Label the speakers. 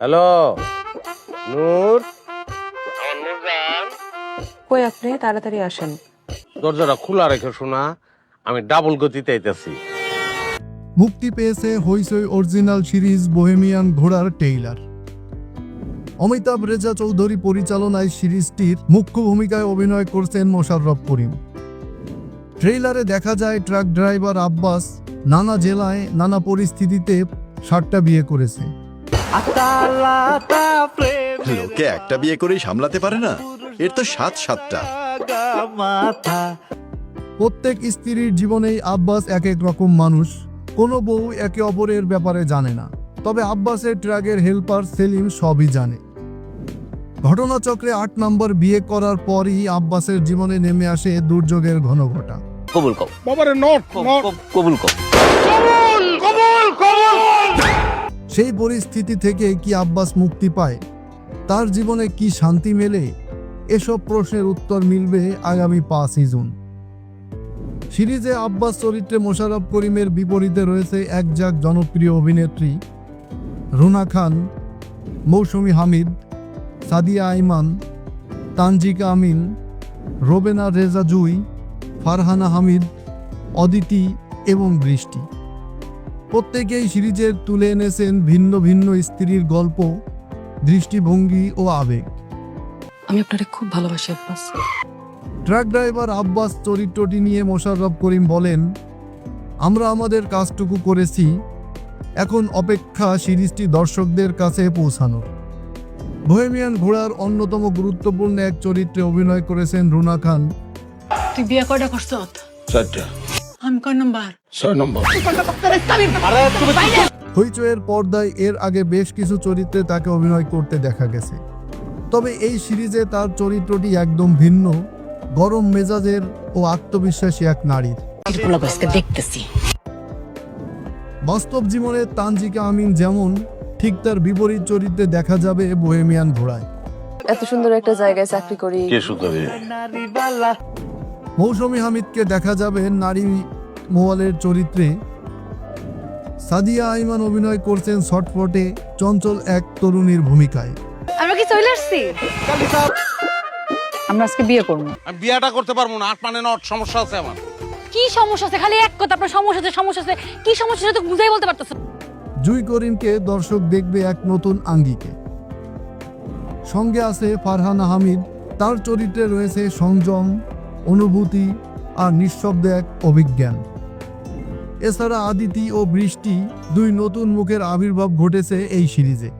Speaker 1: Hello? নূর?
Speaker 2: কই আপনি? তাড়াতাড়ি আসেন।
Speaker 1: দরজাটা খোলা রেখে শোনা আমি ডাবল গতিতে আইতেছি।
Speaker 3: মুক্তি পেয়েছে হইসই অরিজিনাল সিরিজ বোহেমিয়ান ঘোড়ার টেইলার অমিতাভ রেজা চৌধুরী পরিচালনায় সিরিজটির মুখ্য ভূমিকায় অভিনয় করছেন মোশাররফ করিম। ট্রেইলারে দেখা যায় ট্রাক ড্রাইভার আব্বাস নানা জেলায় নানা পরিস্থিতিতে সাতটা বিয়ে করেছে।
Speaker 4: লোকে একটা বিয়ে করেই সামলাতে পারে না। এর তো সাত সাতটা।
Speaker 3: প্রত্যেক স্ত্রীর জীবনেই আব্বাস এক এক রকম মানুষ। কোনো বউ একে অপরের ব্যাপারে জানে না। তবে আব্বাসের ট্রাকের হেল্পার সেলিম সবই জানে। ঘটনাচক্রে আট নম্বর বিয়ে করার পরই আব্বাসের জীবনে নেমে আসে দুর্যোগের ঘনঘটা।
Speaker 5: কবুল কব
Speaker 1: বাবারে নট
Speaker 5: কব- কব- কবুল।
Speaker 3: সেই পরিস্থিতি থেকে কি আব্বাস মুক্তি পায়? তার জীবনে কি শান্তি মেলে? এসব প্রশ্নের উত্তর মিলবে আগামী পাঁচই জুন সিরিজে আব্বাস চরিত্রে মোশাররফ করিমের বিপরীতে রয়েছে একজাক জনপ্রিয় অভিনেত্রী রুনা খান, মৌসুমী হামিদ, সাদিয়া আইমান, তানজিকা আমিন, রোবেনা রেজা জুই, ফারহানা হামিদ, অদিতি এবং বৃষ্টি। প্রত্যেকেই সিরিজের তুলে এনেছেন ভিন্ন ভিন্ন স্ত্রীর গল্প দৃষ্টিভঙ্গি ও আবেগ।
Speaker 2: আমি আপনারে খুব ভালোবাসি আব্বাস।
Speaker 3: ট্রাক ড্রাইভার আব্বাস চরিত্রটি নিয়ে মোশাররফ করিম বলেন আমরা আমাদের কাজটুকু করেছি এখন অপেক্ষা সিরিজটি দর্শকদের কাছে পৌঁছানো বহেমিয়ান ঘোড়ার অন্যতম গুরুত্বপূর্ণ এক চরিত্রে অভিনয় করেছেন রুনা খান।
Speaker 6: তুই বিয়ে কয়টা করছ? কয় নাম্বার।
Speaker 1: ছয় নম্বর।
Speaker 3: হইচয়ের পর্দায় এর আগে বেশ কিছু চরিত্রে তাকে অভিনয় করতে দেখা গেছে। তবে এই সিরিজে তার চরিত্রটি একদম ভিন্ন গরম মেজাজের ও আত্মবিশ্বাসী এক নারীর।
Speaker 6: দেখতেছি।
Speaker 3: বাস্তব জীবনে তানজিকা আমিন যেমন ঠিক তার বিপরীত চরিত্রে দেখা যাবে বোহেমিয়ান ঘোড়ায়।
Speaker 2: এত সুন্দর একটা জায়গায় চাকরি করি।
Speaker 1: কে
Speaker 3: মৌসুমী হামিদকে দেখা যাবে নারী মোয়ালের চরিত্রে সাদিয়া আইমান অভিনয় করছেন শর্টফটে চঞ্চল এক তরুণীর ভূমিকায়।
Speaker 6: আমরা কি চলে আসছি? আমরা আজকে বিয়ে করব।
Speaker 1: আমি বিয়াটা করতে পারব না আট মানে নট সমস্যা আছে আমার।
Speaker 6: কি সমস্যা আছে? খালি এক কথা আপনার সমস্যা আছে সমস্যা আছে। কি সমস্যা সেটা তো বুঝাই বলতে পারতেছ
Speaker 3: জুই করিমকে দর্শক দেখবে এক নতুন আঙ্গিকে। সঙ্গে আছে ফারহানা হামিদ তার চরিত্রে রয়েছে সংযম অনুভূতি আর নিঃশব্দ এক অভিজ্ঞান। এছাড়া আদিতি ও বৃষ্টি দুই নতুন মুখের আবির্ভাব ঘটেছে এই সিরিজে।